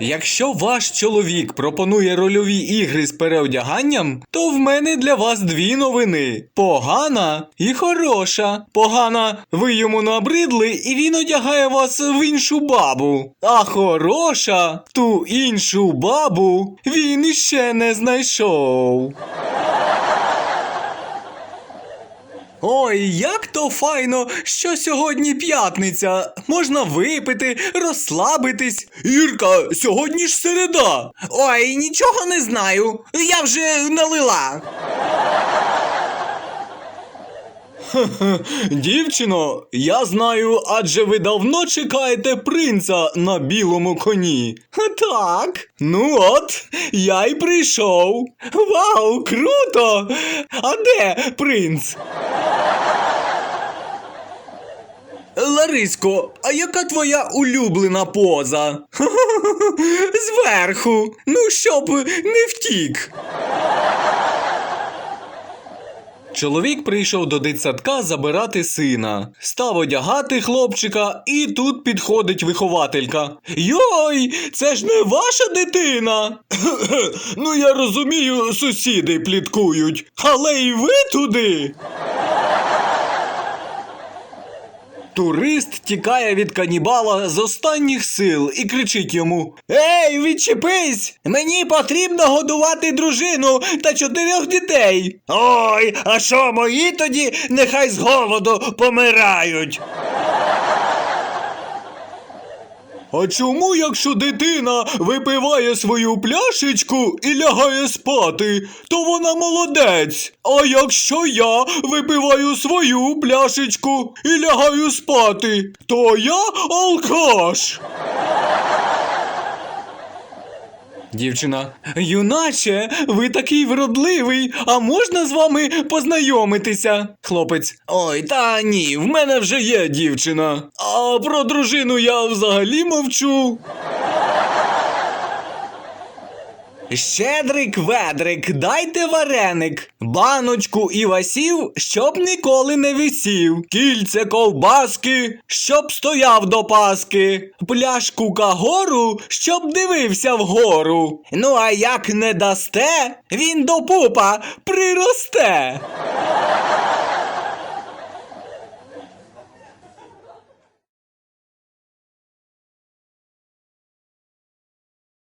Якщо ваш чоловік пропонує рольові ігри з переодяганням, то в мене для вас дві новини: погана і хороша. Погана, ви йому набридли, і він одягає вас в іншу бабу. А хороша, ту іншу бабу він іще не знайшов. Ой, як то файно, що сьогодні п'ятниця. Можна випити, розслабитись. Ірка, сьогодні ж середа. Ой, нічого не знаю. Я вже налила. Дівчино, я знаю, адже ви давно чекаєте принца на білому коні. Так. Ну от, я й прийшов. Вау, круто! А де принц? Лариско, а яка твоя улюблена поза? Зверху. Ну, щоб не втік. Чоловік прийшов до дитсадка забирати сина, став одягати хлопчика, і тут підходить вихователька. Йой, це ж не ваша дитина. ну я розумію, сусіди пліткують, але і ви туди. Турист тікає від канібала з останніх сил і кричить йому: Ей, відчепись! Мені потрібно годувати дружину та чотирьох дітей. Ой, а що мої тоді нехай з голоду помирають. А чому, якщо дитина випиває свою пляшечку і лягає спати, то вона молодець? А якщо я випиваю свою пляшечку і лягаю спати, то я алкаш. Дівчина, юначе, ви такий вродливий, а можна з вами познайомитися? Хлопець, ой, та ні, в мене вже є дівчина. А про дружину я взагалі мовчу. Щедрик ведрик, дайте вареник, баночку і васів, щоб ніколи не висів, кільце ковбаски, щоб стояв до паски, пляшку кагору, щоб дивився вгору. Ну а як не дасте, він до пупа приросте.